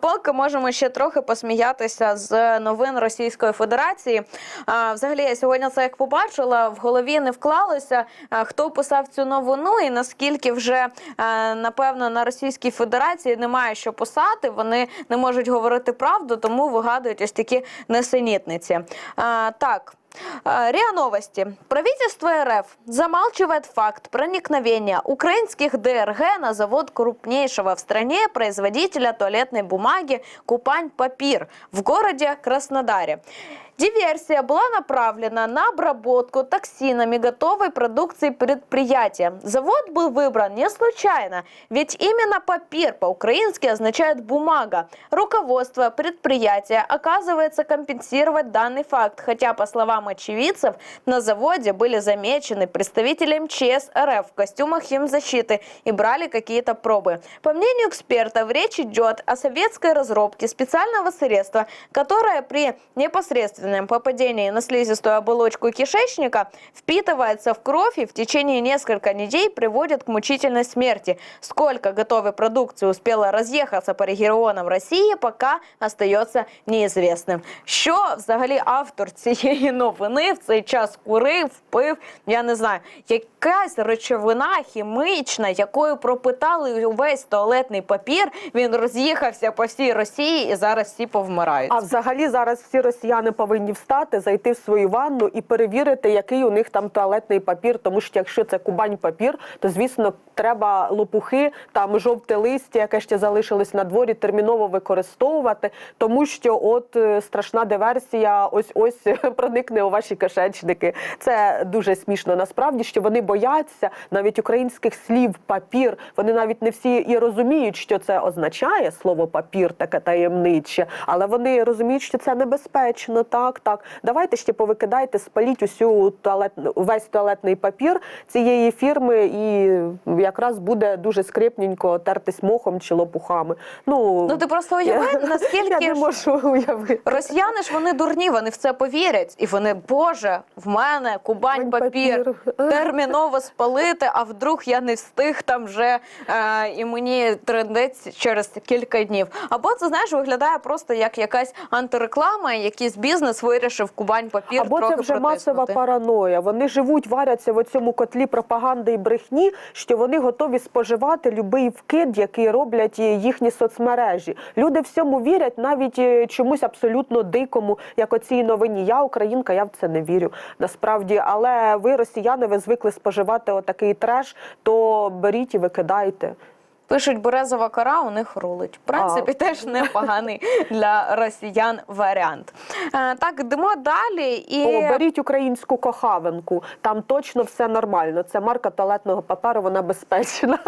Поки можемо ще трохи посміятися з новин Російської Федерації. А, взагалі, я сьогодні це як побачила, в голові не вклалося, хто писав цю новину, і наскільки вже напевно на Російській Федерації немає що писати. Вони не можуть говорити правду, тому вигадують ось такі несенітниці. Так. А, РИА Новости. Правительство РФ замалчивает факт проникновения украинских ДРГ на завод крупнейшего в стране производителя туалетной бумаги «Купань Папир» в городе Краснодаре. Диверсия была направлена на обработку токсинами готовой продукции предприятия. Завод был выбран не случайно, ведь именно папир по-украински означает бумага. Руководство предприятия оказывается компенсировать данный факт, хотя, по словам очевидцев, на заводе были замечены представители МЧС РФ в костюмах химзащиты и брали какие-то пробы. По мнению экспертов, речь идет о советской разработке специального средства, которое при непосредственном попадении на слизистую оболочку кишечника впитывается в кровь и в течение нескольких недель приводит к мучительной смерти. Сколько готовой продукции успела разъехаться по регионам России, пока остается неизвестним. Що взагалі автор цієї новини в цей час курив, пив, я не знаю, якась речовина хімічна, якою пропитали увесь туалетний папір. Він роз'їхався по всій Росії і зараз всі повмирають. А взагалі зараз всі росіяни повинні встати, зайти в свою ванну і перевірити, який у них там туалетний папір. Тому що якщо це кубань папір, то звісно треба лопухи, там жовте листя, яке ще залишилось на дворі, терміново використовувати, тому що от е, страшна диверсія, ось ось проникне у ваші кишечники. Це дуже смішно. Насправді, що вони бояться навіть українських слів папір. Вони навіть не всі і розуміють, що це означає слово папір, таке таємниче, але вони розуміють, що це небезпечно. Так, так. Давайте ще повикидайте, спаліть усю туалет, весь туалетний папір цієї фірми, і якраз буде дуже скрипненько тертись мохом чи лопухами. Ну, Ну ти просто уяви, я наскільки не можу уявити. Росіяни ж вони дурні, вони в це повірять. І вони, Боже, в мене Кубань папір. Терміново спалити, а вдруг я не встиг там вже е, і мені трендець через кілька днів. Або це знаєш, виглядає просто як якась антиреклама, якийсь бізнес вирішив Кубань папір. Або трохи це вже масова параноя. Вони живуть, варяться в цьому котлі пропаганди і брехні, що вони готові споживати будь-який вкид, який роблять їхні соцмережі. Люди всьому вірять, навіть е, чомусь абсолютно дикому, як оцій новині. Я українка, я в це не вірю насправді. Але ви, росіяни, ви звикли споживати отакий треш, то беріть і викидайте. Пишуть березова кора, у них рулить. В принципі, теж непоганий для росіян варіант. Е, так, йдемо далі і О, беріть українську кохавинку. Там точно все нормально. Це марка туалетного паперу, вона безпечна.